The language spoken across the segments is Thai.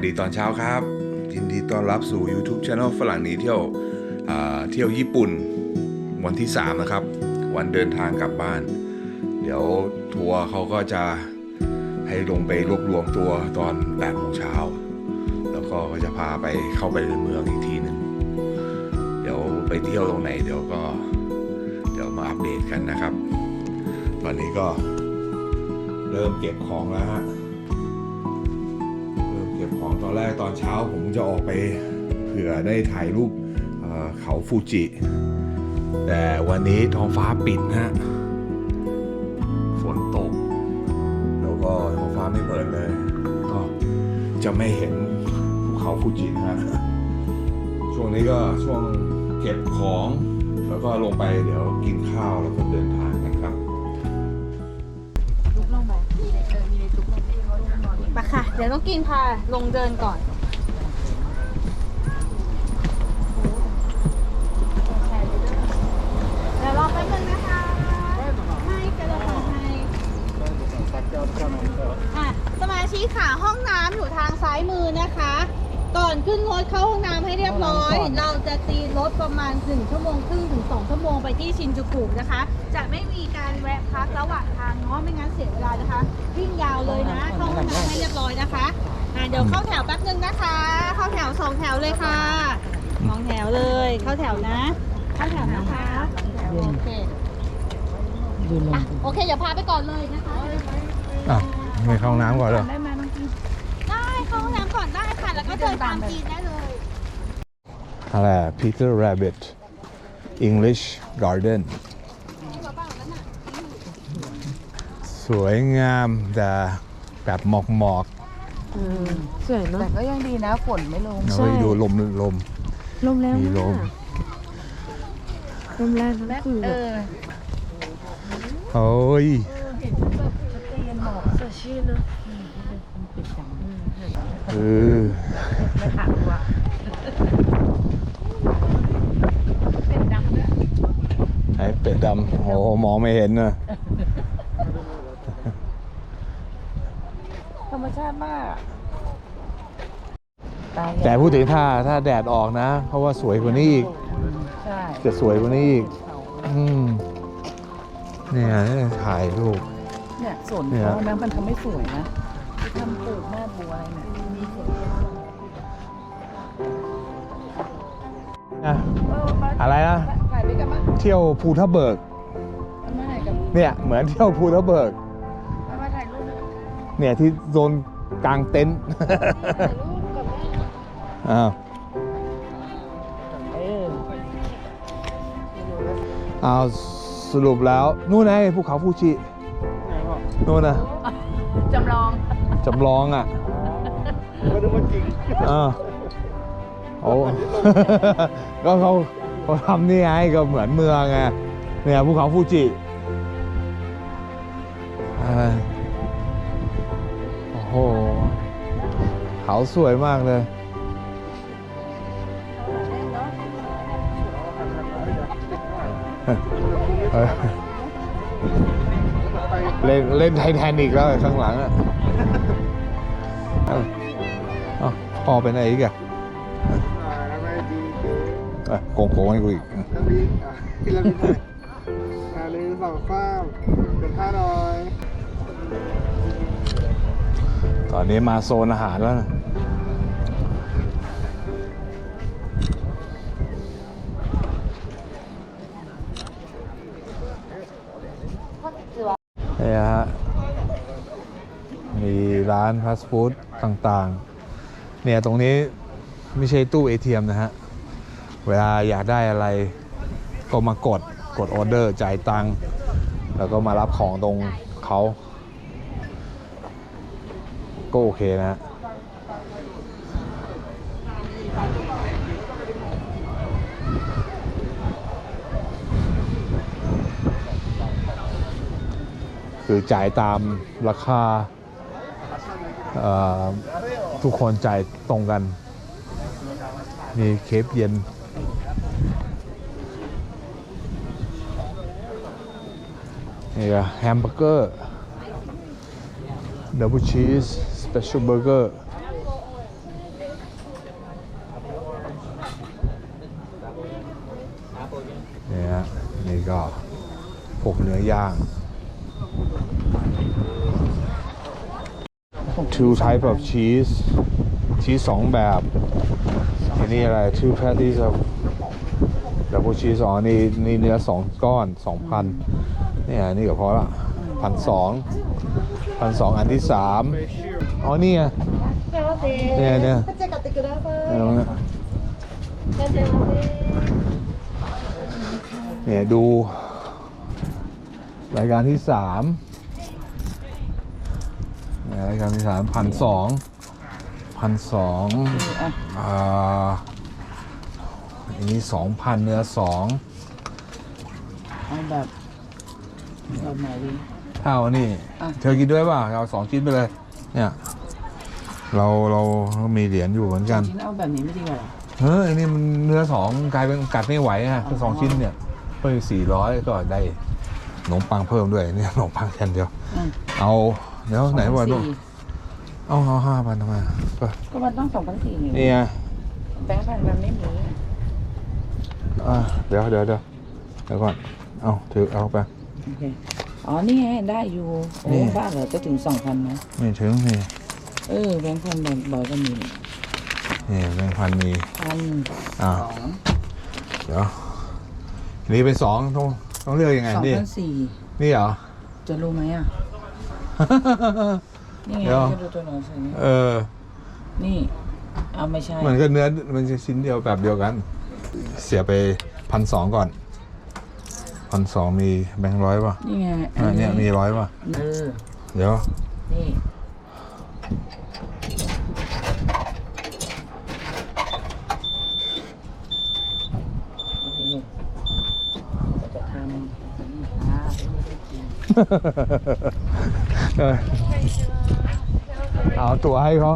สดีตอนเช้าครับ ยินดีต้อนรับสู่ YouTube Channel ฝรั่งหนีเที่ยวเที่ยวญี่ปุ่นวันที่ 3 นะครับ วันเดินทางกลับบ้าน เดี๋ยวทัวร์เขาก็จะให้ลงไปรวบรวมตัวตอน8โมงเช้าแล้วก็จะพาไปเข้าไปในเมืองอีกทีหนึ่งเดี๋ยวไปเที่ยวตรงไหนเดี๋ยวก็เดี๋ยวมาอัปเดตกันนะครับ ตอนนี้ก็เริ่มเก็บของแล้วฮะ องตอนแรกตอนเช้าผมจะออกไปเผื่อได้ถ่ายรูปเขาฟูจิ แต่วันนี้ท้องฟ้าปิดฮะฝนตก แล้วก็ท้องฟ้าไม่เปิดเลย ก็จะไม่เห็นภูเขาฟูจินะฮะช่วงนี้ก็ช่วงเก็บของ แล้วก็ลงไปเดี๋ยวกินข้าวแล้วก็เดินทาง ค่ะ เดี๋ยวต้องกินพาลงเดินก่อนเดี๋ยวรอแป๊บนึงนะคะให้กระโดดให้อะสมาชิกค่ะห้องน้ำอยู่ทางซ้ายมือนะคะ ก่อนขึ้นรถเข้าห้องน้ำให้เรียบร้อย เราจะตีรถประมาณ1ชั่วโมงครึ่งถึง2ชั่วโมงไปที่ชินจูกุนะคะ จะไม่มีการแวะพักระหว่างทางเนาะไม่งั้นเสียเวลานะคะวิ่งยาวเลยนะเข้าห้องน้ำให้เรียบร้อยนะคะอะเดี๋ยวเข้าแถวแป๊บนึงนะคะ เข้าแถวสองแถวเลยค่ะสองแถวเลย เข้าแถวนะ เข้าแถวนะคะโอเคอะโอเคอย่าพาไปก่อนเลยนะคะ อะไม่เข้าห้องน้ำก่อนเลยได้ไหม แล้วก็เดินตามจีนได้เลยอะไร Peter Rabbit English Garden สวยงามแต่แบบหมอกหมอกสวยเนาะแต่ก็ยังดีนะฝนไม่ลงๆแล้วใช่ไปดูลมลมลมแรงมีลมากลมแรงทั้งคืนเออะอโอ้ยสดชื่นเนาะ เออไม่ขาดตัวไอ้เป็ดดำโอ้โหมองไม่เห็นนะธรรมชาติมากตายแต่พูดถึงถ้าถ้าแดดออกนะ เพราะว่าสวยกว่านี้อีกใช่จะสวยกว่านี้อีกอืมเนี่ยถ่ายรูปเนี่ยสวนเนี่ยเขานะมันทำให้สวยนะ ที่ทำปลูกหน้าบัวอะไรเนี่ยมีสวนอะอะไรนะ ถ่ายไปกันมั้งเที่ยวภูทับเบิกมาถ่ายกับเนี่ยเหมือนเที่ยวภูทับเบิกมาถ่ายรูปด้วยเนี่ยที่โซนกลางเต็นท์ ถ่ายรูปกับแม่ อ้าวเออเอาสรุปแล้ว นู่นไงภูเขาฟูจินู่นนะ จำลอง จำลองอะก็นึกว่าจริงอ่าโอ้ ก็เขาเขาทำนี่ไงก็เหมือนเมืองไงเนี่ยภูเขาฟูจิอ่าโอ้โหเขาสวยมากเลย เออเล่นเล่นไททานิกแล้วข้างหลังอะเอ้าเอ้าพ่อไปไหนอีกอะอ่าแล้วไม่ดีคือเอ้ยโกงโกงให้กูอีกน้ำลิงอะกินแล้วมีไหมอ่าหนึ่งสองสามเป็นท่าหน่อย ตอนนี้มาโซนอาหารแล้วนะานฟาสต์ฟู้ดต่างๆ เนี่ยตรงนี้ไม่ใช่ตู้ ATM นะฮะ เวลาอยากได้อะไรก็มากดกดออเดอร์จ่ายตังค์แล้วก็มารับของตรงเขาก็โอเคนะฮะคือจ่ายตามราคา ทุกคนจ่ายตรงกัน มีเคปเย็น นี่ก็แฮมเบอร์เกอร์ดับเบิลชีสสเปเชียลเบอร์เกอร์นี่ฮนี่ก็พวกเนื้อย่าง two type of cheese ชีสสองแบบอันนี้อะไร two patties of double cheese อ๋อนี่นี่เนื้อสองก้อนสองพันเนี่ยนี่ก็พอละพันสองพันสองอันที่สามอ๋อนี่ไงเนี่ยเนี่ยเนี่ยเนี่ยดู รายการที่สาม รายการที่สามพันสองพันสองอ่าอันนี้สองพันเนื้อสองเอาแบบแบบไหนดีเท่านี่อะเธอกินด้วยป่ะเอาสองชิ้นไปเลย เนี่ย เราเรามีเหรียญอยู่เหมือนกันชิ้นเอาแบบนี้ไม่ดีกว่าเหรอเฮ้ยอันนี้มันเนื้อสองกลายเป็นกัดไม่ไหวอะสองชิ้นเนี่ยเพิ่มสี่ร้อยก็ได้ขนมปังเพิ่มด้วยเนี่ยขนมปังแค่นเดียวอืมเอา เดี๋ยวไหนบอกสลูองกพันสี่เอาเอาห้าพันทำไมก็ก็มันต้องสองพันสี่นี่นี่ไงแบงค์พันมันไม่มีอะเดี๋ยวเดี๋ยวเดี๋ยวเดี๋ยวก่อน เอาถือเอาไปโอเคอ๋อ นี่ไงได้อยู่โอ้นี่บ้าเหรอจะถึงสองพันนะไม่ถึงนี่เออแบงค์พันแบบบอกก็มีนี่แบงค์พันมีพันอ่าสองเดี๋ยวอันนี้เป็นสองต้องต้องเลือกยังไงสองนี่พันสี่นี่เหรอจะรู้ไหมอะ นี่ไงเดี๋ยว จะดูตัวหนังสือเออ นี่เอาไม่ใช่มันก็เนื้อมันจะชิ้นเดียวแบบเดียวกัน เสียไปพันสองก่อนพันสองมีแบงค์ร้อยป่ะนี่ไงอ่าเนี่ยมีร้อยป่ะ เออเดี๋ยว นี่โอเคก็จะทำอ่า เอาตั๋วให้เขา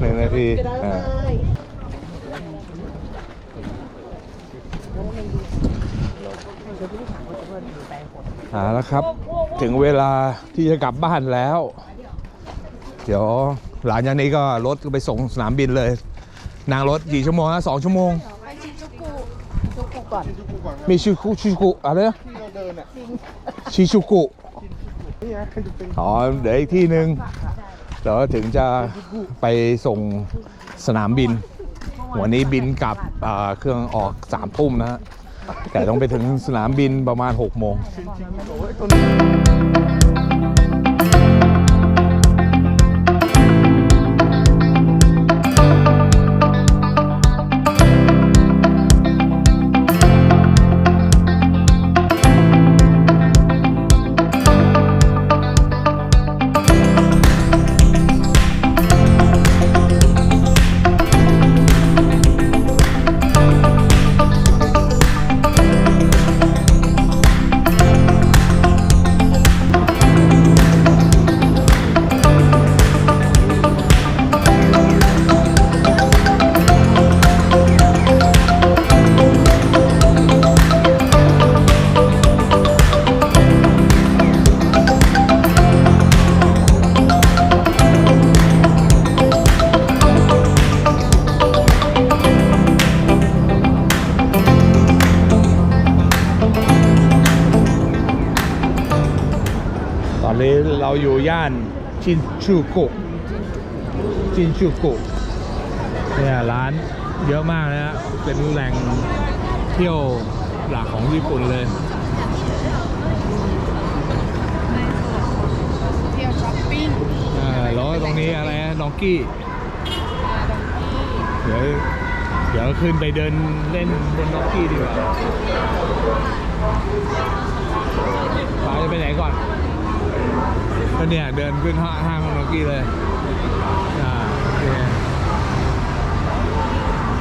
หนึ่งนาทีอ่าเอาแล้วครับ ถึงเวลาที่จะกลับบ้านแล้ว เดี๋ยวหลังจากนี้ก็รถก็ไปส่งสนามบินเลย นางรถกี่ชั่วโมงนะสองชั่วโมง มีชิคุชิคุอะไรนะที่เราเดินอะชิชุกุนี่ไงจะเป็นอ๋อเดี๋ยวอีกที่หนึ่งเดี๋ยวถึงจะไปส่งสนามบิน วันนี้บินกลับอ่าเครื่องออกสามทุ่มนะฮะแต่ต้องไปถึงสนามบินประมาณ6โมงโอ้ยตัวนี้ นนี้เราอยู่ย่านชินชูกุชินชูกุเนี่ยร้านเยอะมากนะฮะเป็นแหล่งเที่ยวหลักของญี่ปุ่นเลยเที่ยวช้อปปิ้งอ่าแล้วตรงนี้อะไรนะดองกี้เดี๋ยวเดี๋ยวขึ้นไปเดินเล่นบนดองกี้ดีกว่าปาจะไปไหนก่อน ก็เนี่ยเดินขึ้นห้างห้างของนอกี้เลย อ่าโอเค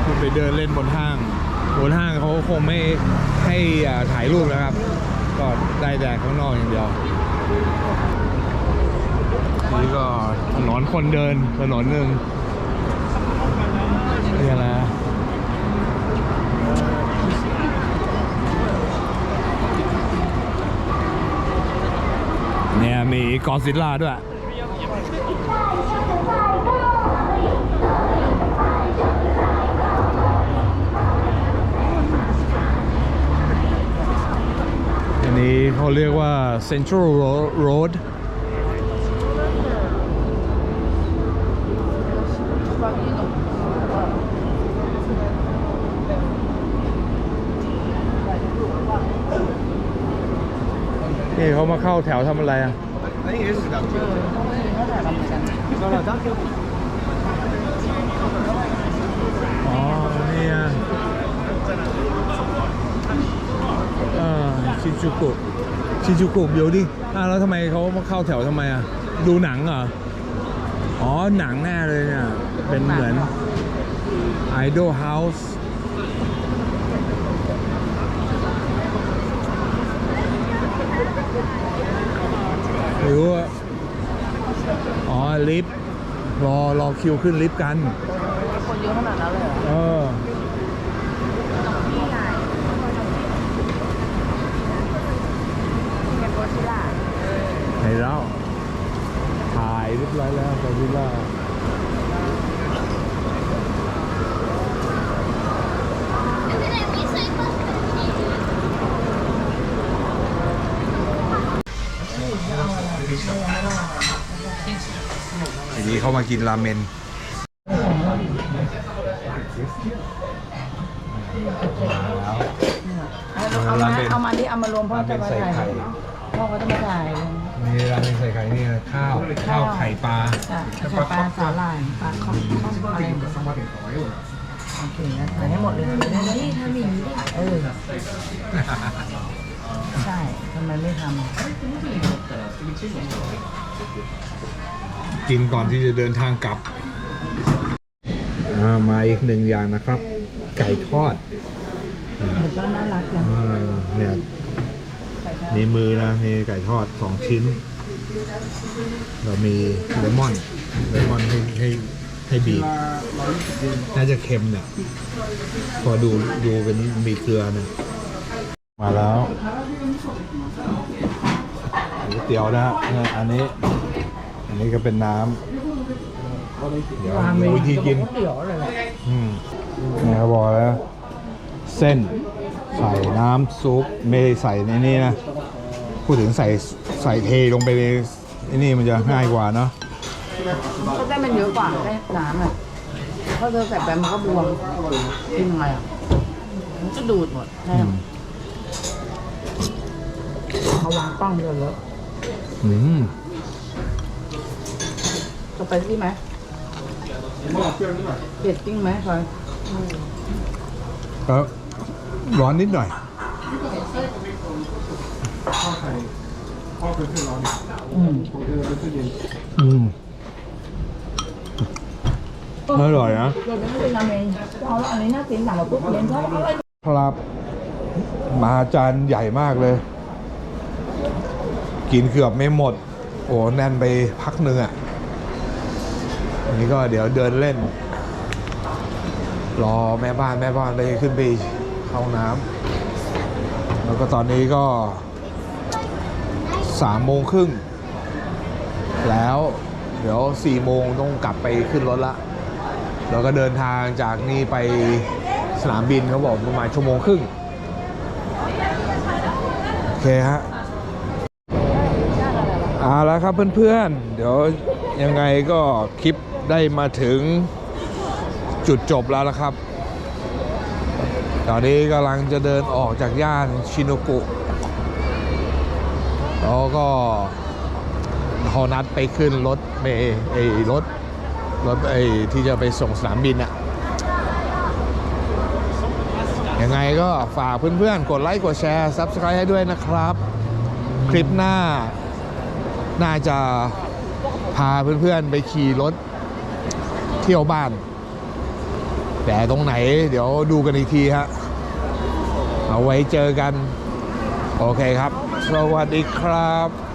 ขึ้นไปเดินเล่นบนห้าง บนห้างเขาคงไม่ให้อ่าถ่ายรูปนะครับ ก็ได้แต่ข้างนอกอย่างเดียว นี่ก็ถนนคนเดินถนนหนึ่ง กอซิลล่าด้วยอันนี้เขาเรียกว่า Central Road นี่เขามาเข้าแถวทำอะไรอะ อ๋อนี่อะเออชินจูกุชินจูกุเดี๋ยวดิอะแล้วทำไมเขามาเข้าแถวทำไมอะ ดูหนังเหรอ อ๋อ หนังแน่เลยเนี่ย เป็นเหมือน Idol House หรือว่าอ๋อ ลิฟต์รอ รอคิวขึ้นลิฟต์กัน คนเยอะขนาดนั้นเลยเหรอเออไหนแล้วถ่ายเรียบร้อยแล้วกอริลล่า มากินราเมนเอามาเอามาดิเอามารวมพ่อจะมาถ่ายพ่อก็จะมาถ่ายนี่ราเมนใส่ไข่นี่ข้าวข้าวไข่ปลาอะไข่ปลาสาหร่ายปลาข้าวข้าวอะไรโอเคนะถ่ายให้หมดเลยนี่ทำอย่างนี้เออใช่ทำไมไม่ท กินก่อนที่จะเดินทางกลับมาอีกหนึ่งอย่างนะครับ ไก่ทอดำมันก็น่ารักจังอ่าเนี่ยมีมือนะมีไก่ทอดสองชิ้น เรามีเลมอนเลมอนให้ให้ให้บีบน่าจะเค็มเนี่ยพอดูดูเป็นมีเกลือเนี่ยมาแล้วก๋วยเตี๋ยวนะฮะเนี่ยอันนี้ อันนี้ก็เป็นน้ำเดี๋ยวดูวิธีกินเตี๋ยวเลยแหละอืมเนี่ยเขาบอกแล้ว เส้นใส่น้ำซุปไม่ได้ใส่ในนี้นะ พูดถึงใส่ใส่เทลงไปในไอ้นี่มันจะง่ายกว่าเนาะก็ได้มันเยอะกว่าได้น้ำอะเพราะเธอใส่ไปมันก็บวมกินไงอะมันจะดูดหมดใช่อืมเขาวางป้องเยอะอืม สไปซี่ไหมเผ็ดจริงไหมพลอยก็ร้อนนิดหน่อยอืมอืมอร่อยนะเราไม่ได้ทำเองเอาแล้วอันนี้น่ากินสั่งมาปุ๊บเย็นชอบอะไรครับมาจานใหญ่มากเลย กินเกือบไม่หมด โอ้แน่นไปพักหนึ่งอะ อันนี้ก็เดี๋ยวเดินเล่น รอแม่บ้านแม่บ้านไปขึ้นไปเข้าห้องน้ำแล้วก็ตอนนี้ก็สามโมงครึ่งแล้วเดี๋ยวสี่โมงต้องกลับไปขึ้นรถละแล้วก็เดินทางจากนี่ไปสนามบินเขาบอกประมาณชั่วโมงครึ่งโอเคฮะเอาละครับเพื่อนๆ เดี๋ยวยังไงก็คลิป ได้มาถึงจุดจบแล้วนะครับ ตอนนี้กำลังจะเดินออกจากย่านชินโนกุแล้วก็เขานัดไปขึ้นรถเมย์ไอ้รถรถไอ้ที่จะไปส่งสนามบินอะยังไงก็ฝากเพื่อนๆ กดไลค์ กดแชร์ Subscribe ให้ด้วยนะครับ คลิปหน้า น่าจะพาเพื่อนๆ ไปขี่รถ เที่ยวบ้าน แต่ตรงไหนเดี๋ยวดูกันอีกทีฮะเอาไว้เจอกัน โอเคครับ สวัสดีครับ